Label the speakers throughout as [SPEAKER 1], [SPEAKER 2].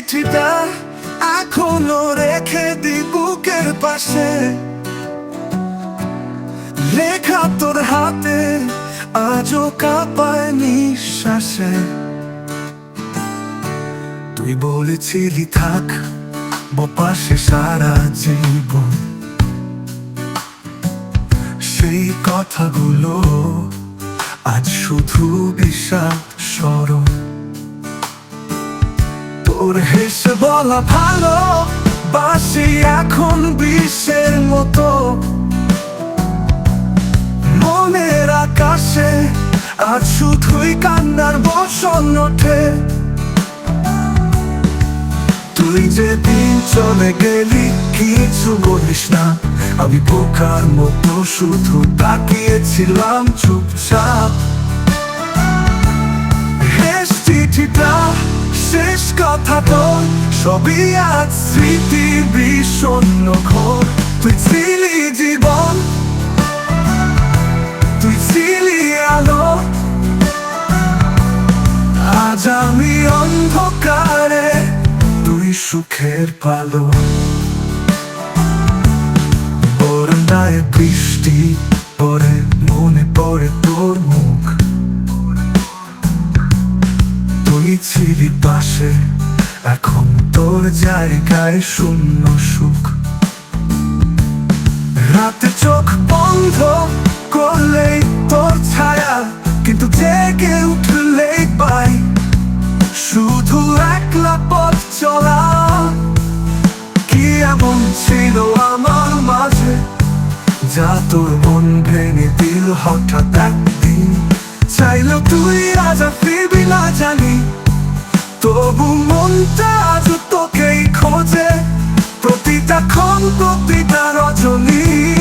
[SPEAKER 1] চিঠিটা এখনও রেখে দি বুকের পাশে। লেখা তোর হাতে আজও কাঁপায় নিঃশ্বাসে। তুই বলেছিলি থাক পাশে সারা জীবন। সেই কথাগুলো আজ শুধু বিষাদ স্মরণ। তোর হেসে বলা ভালো, বাসি এখন বিশ্বের মতো। মনের আকাশে আজ শুধুই কান্নার বসন ওঠে। তুই যে দিন চলে গেলি, কিছু বলিস না। আমি বোকার মতো শুধু তাকিয়েছিলাম চুপচাপ। শেষ চিঠিটা শেষ কথা তোর সবই আজ স্মৃতি বিষণ্ণ ঘোর। তুই ছিলি জীবন, তুই ছিলি আলো। আজ আমি অন্ধকারে তুই সুখের পালো। বরণায় বৃষ্টি পরে মনে পড়ে ছিলি পাশে, এখন তোর জায়গায় শূন্য সুখ। রাতে চোখ বন্ধ করলেই তোর ছায়া, কিন্তু জেগে উঠলেই পাই শুধু একলা পথ চলা, কি এমন ছিল আমার মাঝে? যা তোর মন ভেঙে দিল হঠাৎ একদিন। চাইলো তুই রাজা ফিরবি না জানি। তবু মনটা আজ তোকেই খোঁজে। প্রতিটা ক্ষণ, প্রতিটা রজনী।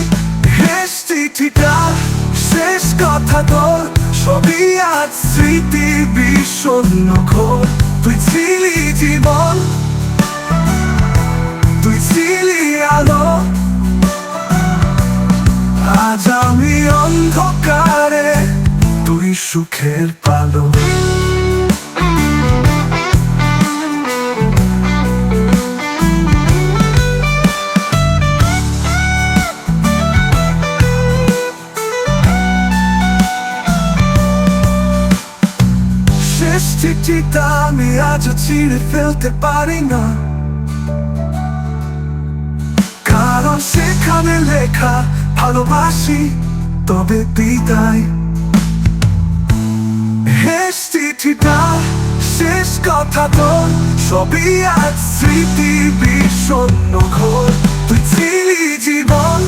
[SPEAKER 1] শেষ চিঠিটা, শেষ কথা তোর। সবই আজ স্মৃতি বিষণ্ণ ঘোর। তুই ছিলি জীবন। তুই ছিলি আলো। আজ আমি অন্ধকারে, তুই সুখের পালো। চিঠিটা আমি আজও ছিঁড়ে ফেলতে পারি না কারণ সেখানে লেখা ভালোবাসি তবে বিদায় শেষ চিঠিটা শেষ কথা তোর সবই আজ স্মৃতি বিষণ্ণ ঘোর তুই ছিলি জীবন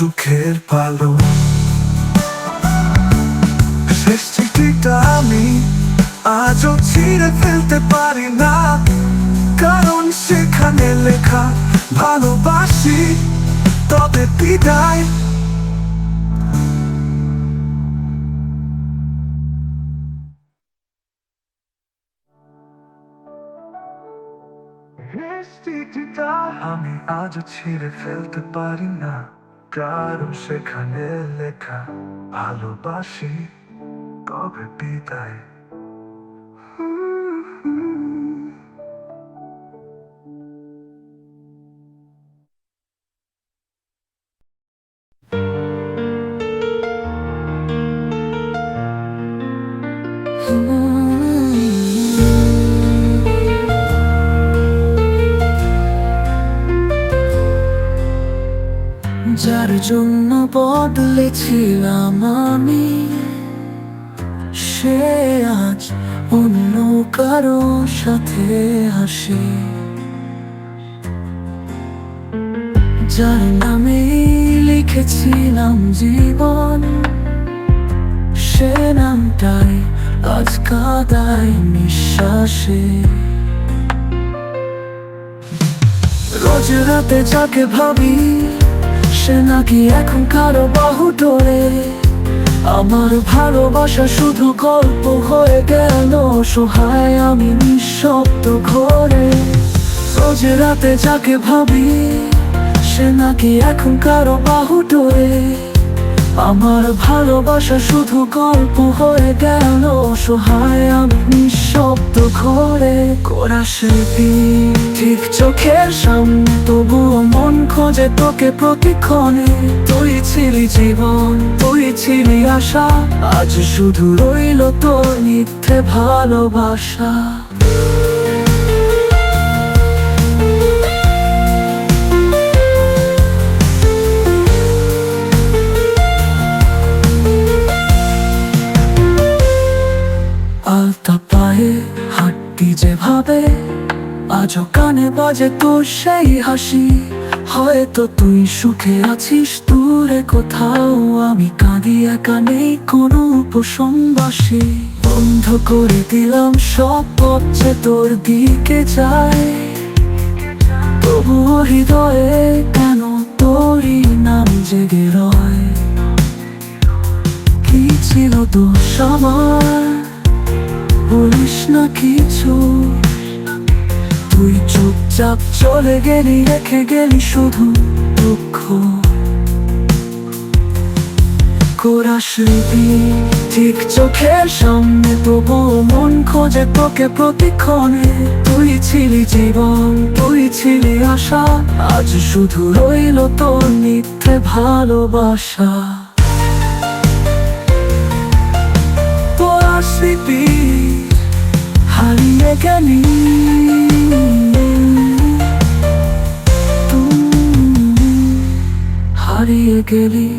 [SPEAKER 1] সুখের পালো। শেষ চিঠিটা আমি আজও ছিঁড়ে ফেলতে পারি না। কারণ সেখানে লেখা, ভালোবাসি, তবে বিদায়। আমি আজও ছিঁড়ে ফেলতে পারি না। কারণ সেখানে লেখা ভালোবাসি কবে বিদায়।
[SPEAKER 2] কারও সাথে হাসে। যার নামে লিখেছিলাম জীবন, সে নামটাই আজ কাদায় নিঃশ্বাসে। রোজ রাতে যাকে ভাবি, সে নাকি এখন কারও বাহু ডোরে আমার ভালোবাসা শুধু গল্প হয়ে গেল, সহায় আমি নিঃশব্দ ঘরে। রোজ রাতে যাকে ভাবি, সে নাকি এখন কারও বাহু ডোরে আমার ভালোবাসা শুধু গল্প হয়ে গেল সহায় আমি নিঃশব্দ ঘরে করা শিল্পী। ঠিক চোখের সামনে তবুও মন খোঁজে তোকে প্রতিক্ষণে। তুই ছিলি জীবন, তুই ছিলি আশা, আজ শুধু রইল তোর মিথ্যে ভালোবাসা। হাঁটতি যেভাবে আজও কানে বাজে তোর সেই হাসি। হয়তো তুই সুখে আছিস, দূরে কোথাও আমি কাঁদি একা কোনো উপসংবাসী। বন্ধ করে দিলাম সব পথ তোর দিকে যায়। তবুও হৃদয়ে কেন তোরই নাম জেগে রয়? কি ছিল দোষ আমার? বলিস না কিছু। তুই চুপচাপ চলে গেলি, রেখে গেলি শুধু দুঃখ। কোরা স্মৃতি ঠিক চোখের সামনে তবু মন খোঁজে তোকে প্রতিক্ষণে। তুই ছিলি জীবন, তুই ছিলি আশা, আজ শুধু রইল তোর মিথ্যে ভালোবাসা। গেলি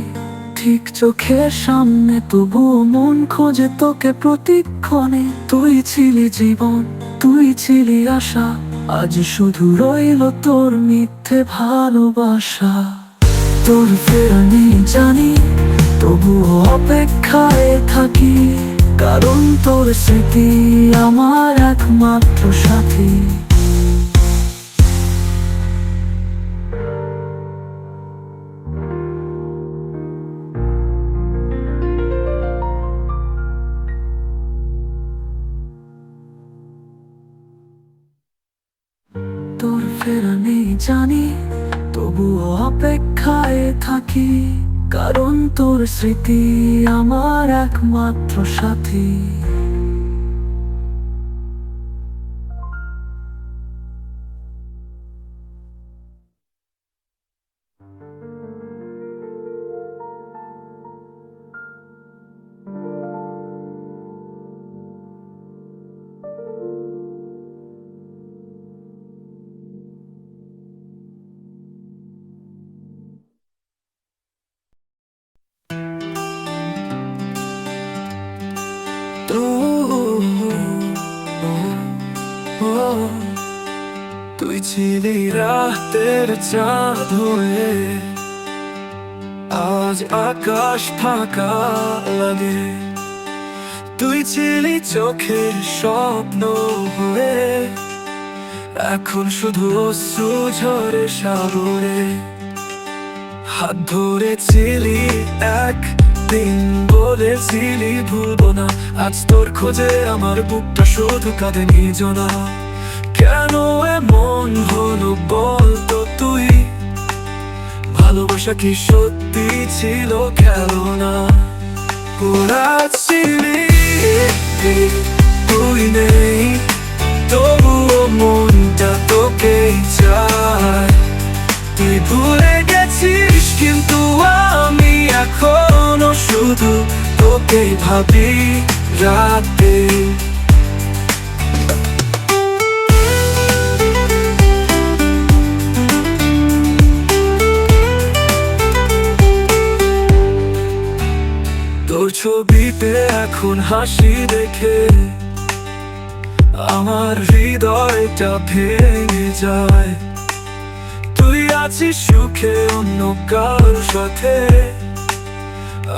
[SPEAKER 2] ঠিক চোখের সামনে, তবুও মন খোঁজে তোকে প্রতিক্ষণে। তুই ছিলি জীবন, তুই ছিলি আশা, আজ শুধু রইল তোর মিথ্যে ভালোবাসা। তোর ফেরা নেই জানি, তবুও অপেক্ষায় থাকি, কারণ তোর স্মৃতি আমার একমাত্র সাথী। থাকি কারণ তোর স্মৃতি আমার একমাত্র সাথী। তুই ছিলি রাতের চাঁদ হয়ে, আজ আকাশ ফাঁকা লাগে। তুই ছিলি চোখের স্বপ্ন হয়ে, এখন শুধু অশ্রু ঝরে সাগরে। হাত ধরে ধরেছিলি এক দিন বলেছিলি ভুলবো না। আজ তোর খোঁজে আমার বুকটা শুধু কাঁদে নিজনা কেন এমন হলো বলতো তুই? ভালোবাসা কি সত্যি ছিল খেলনা? পুরাচ্ছিলি তুই নেই। তবুও মনটা তোকেই চায়। তুই ভুলে গেছিস কিন্তু আমি এখনও শুধু তোকেই ভাবি রাতে। তোর ছবিতে এখন হাসি দেখে আমার হৃদয়টা ভেঙে যায়। তুই আছিস সুখে অন্য কার সাথে।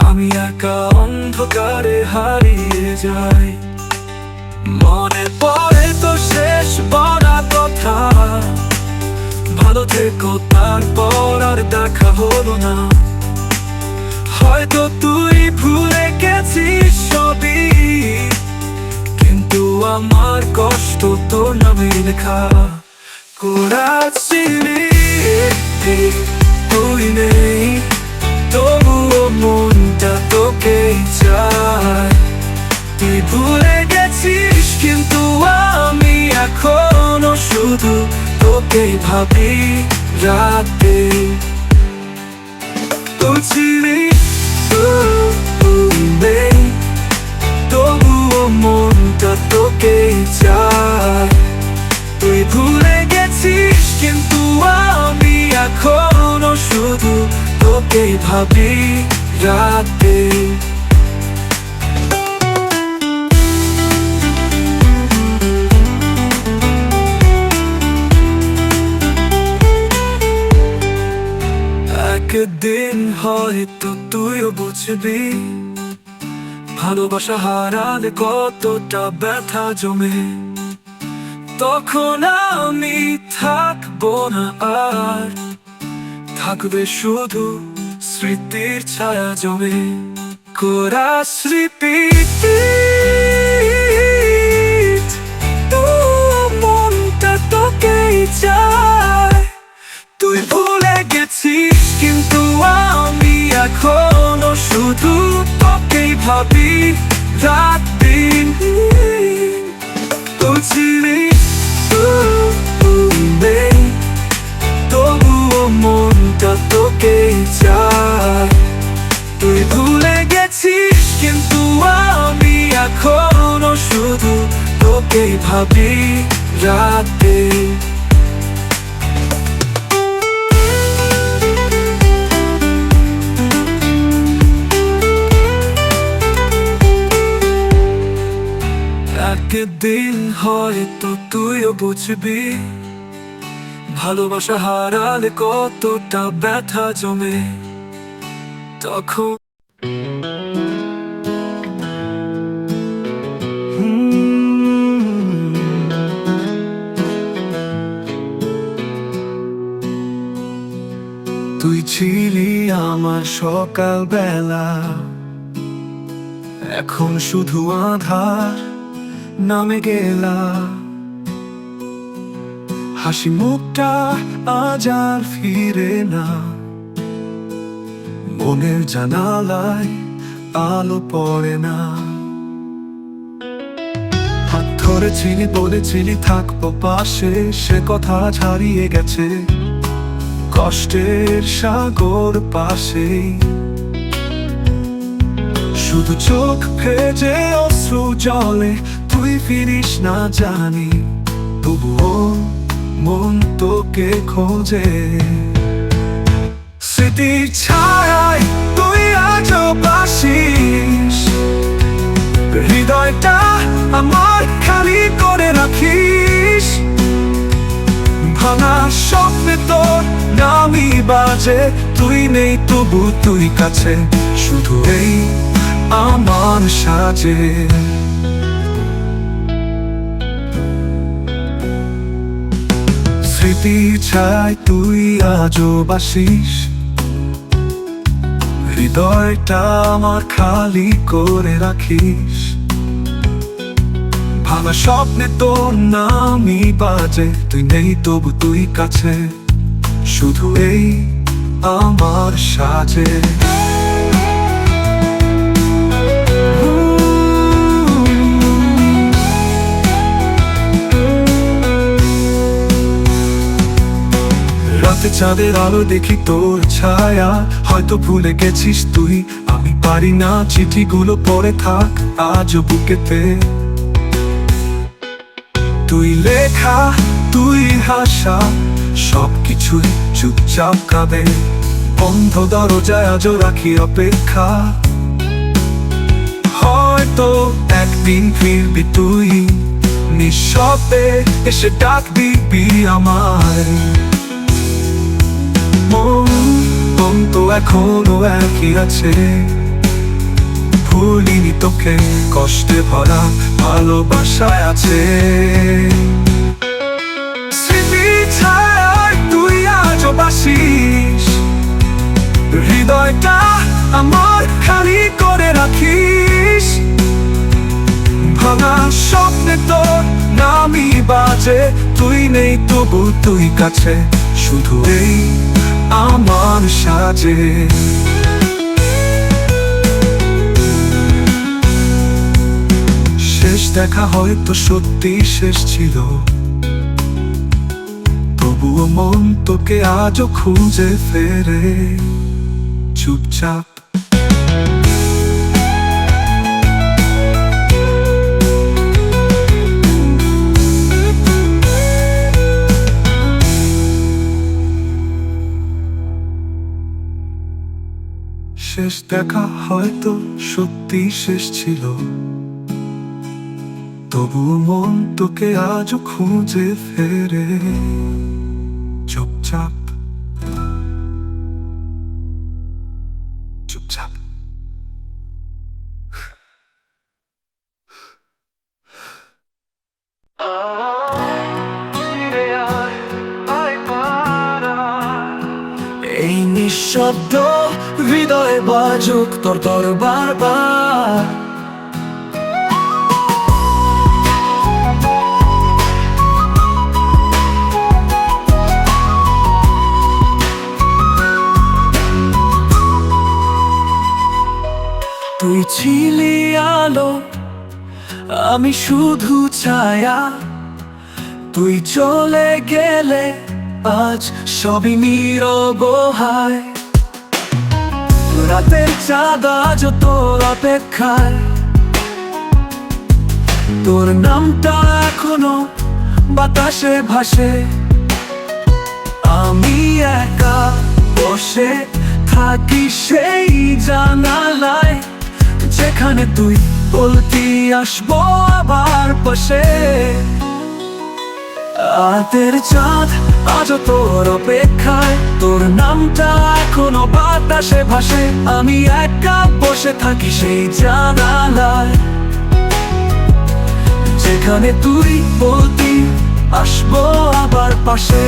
[SPEAKER 2] আমি একা অন্ধকারে হারিয়ে যাই। মনে পড়ে তো শেষ বড়া কথা। ভালো থেকো, তারপর আর দেখা হলো না। হয়তো তুই ভুলে গেছিস সবই, কিন্তু আমার কষ্ট তো নামে লেখা। করাচ্ছিলি তুই নেই। ভাবি রাতে। ছিলি তুই নেই। তবুও মনটা তোকেই চায়। তুই ভুলে গেছিস, কিন্তু আমি এখনও শুধু তোকেই ভাবি রাতে। হয়তো তুইও বুঝবি, ভালোবাসা হারালে কতটা ব্যথা জমে। তখন আমি থাকব না আর, থাকবে শুধু স্মৃতির ছায়া জমে। কোরা স্মৃতি মনটা তোকেই চায়। তুই ভুলে গেছিস কিন্তু আমি এখনও শুধু তোকেই ভাবি রাত দিন। নেই। তবুও মনটা তোকেই চায়। তুই ভুলে গেছিস কিন্তু আমি এখনও শুধু তোকেই ভাবি রাতে একদিন হয়তো তুইও বুঝবি। ভালোবাসা হারালে কতটা ব্যথা জমে। তখন তুই ছিলি আমার সকাল বেলা এখন শুধু আধার। নামে গেলা। হাসি মুখটা আজ আর ফিরে না। মনের জানালায় আলো পড়ে না। বলেছিলি, থাকব পাশে, সে কথা ছাড়িয়ে গেছে। কষ্টের সাগর পাশেই শুধু চোখ ভেজে অশ্রু জলে তুই ফিরিস না জানি, তবুও মন তোকে খোঁজে। স্মৃতির ছায়ায় তুই আজ বাসিস, হৃদয়টা আমার খালি করে রাখিস। ভাঙা স্বপ্নে তোর নামই বাজে, তুই নেই তবু তুই কাছে, শুধু এই আমার সাজে। স্মৃতি চাই তুই আজও বাসিস। হৃদয়টা আমার খালি করে রাখিস। ভাঙা স্বপ্নে তোর নামই বাজে, তুই নেই তবু তুই কাছে। শুধু এই আমার সাজে। রাতে চাঁদের আলো দেখি তোর ছায়া। হয়তো ভুলে গেছিস তুই, আমি পারি না, চিঠিগুলো পড়ে থাক আজও বুকেতে। তুই লেখা, তুই হাসা, সবকিছুই চুপচাপ কাঁদে। বন্ধ দরজায় আজও রাখি অপেক্ষা। হয়তো একদিন ফিরবি তুই, নিঃশব্দে এসে ডাক দিবি আমার মন তো এখনও একই আছে। ভুলিনি তোকে, কষ্টে ভরা ভালোবাসায় আছে। স্মৃতি ছায়ায় তুই আজও বাসিস। হৃদয়টা আমার খালি করে রাখিস। ভাঙা স্বপ্নে তোর নামই বাজে, তুই নেই তবু তুই কাছে, শুধু এই
[SPEAKER 1] আমার সাজে। শেষ দেখা হয়তো সত্যি শেষ ছিল। তবুও মন তোকে আজও খুঁজে ফেরে। চুপচাপ শেষ দেখা হয়তো সত্যি শেষ ছিল। তবু মন তোকে আজ খুঁজে ফেরে। চুপচাপ
[SPEAKER 2] বাজুক তোর তোর বারবার তুই ছিলি আলো, আমি শুধু ছায়া। তুই চলে গেলে আজ সবই নিরবহায়। রাতের চাঁদ তোর অপেক্ষায়। তোর নামটা এখনও বাতাসে ভাসে। আমি একা বসে থাকি সেই জানালায়, যেখানে তুই বলতি আসব আবার পাশে। রাতের চাঁদ তোর অপেক্ষায়। তোর নামটা এখনও বাতাসে ভাসে। আমি একা বসে থাকি সেই জানালায়। যেখানে তুই বলতি, আসব আবার পাশে।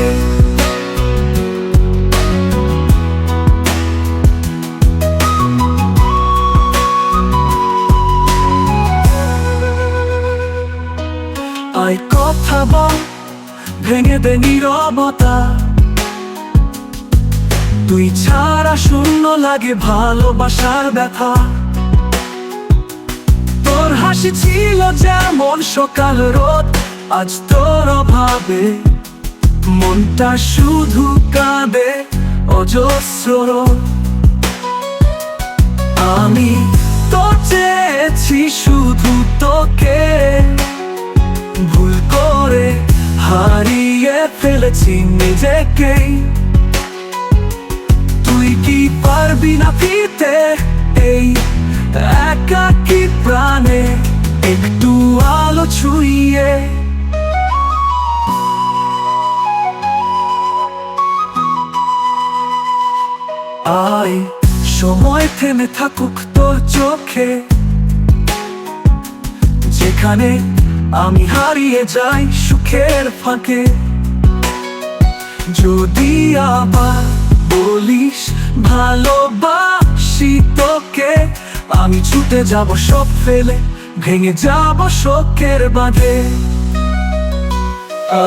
[SPEAKER 2] আয় কথা বল ভেঙে দে নীরবতা। তুই ছাড়া শূন্য লাগে ভালোবাসার ব্যথা। তোর হাসি ছিল যেমন সকাল রোদ, আজ তোর অভাবে। মনটা শুধু কাঁদে অজস্র আমি তো চেয়েছি শুধু তোকে। ভুল করে হারিয়ে ফেলেছি নিজেকেই তুই কি পারবি না ফিরতে? এই একাকি প্রাণে একটু আলো ছুঁয়ে আয়, সময় থেমে থাকুক তোর চোখে। যেখানে আমি হারিয়ে যাই সুখের ফাঁকে। যদি আবার বলিস, ভালোবাসি তোকে, আমি ছুটে যাব সব ফেলে, ভেঙে যাব শোকের বাঁধে।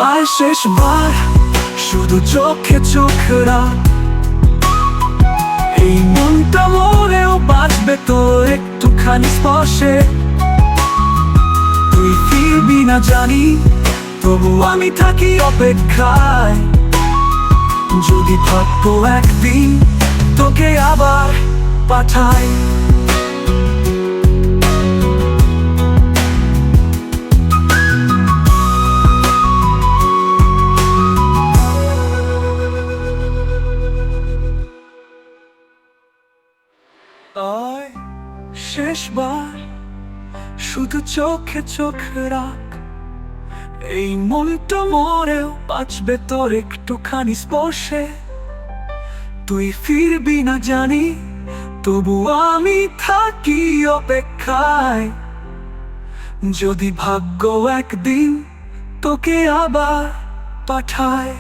[SPEAKER 2] আর শেষবার শুধু চোখে চোখ এই মনটা মরেও বাঁচবে তো একটুখানি স্পর্শে। তুই ফিরবি না জানি তবু আমি থাকি অপেক্ষায়। যদি ভাগ্য একদিন, তোকে আবার পাঠাই। শেষবার শুধু চোখে চোখ রাখ। এই মনটা মরেও বাঁচবে তোর একটুখানি স্পর্শে। তুই ফিরবি না জানি, তবু আমি থাকি অপেক্ষায়। যদি ভাগ্য একদিন তোকে আবার পাঠায়।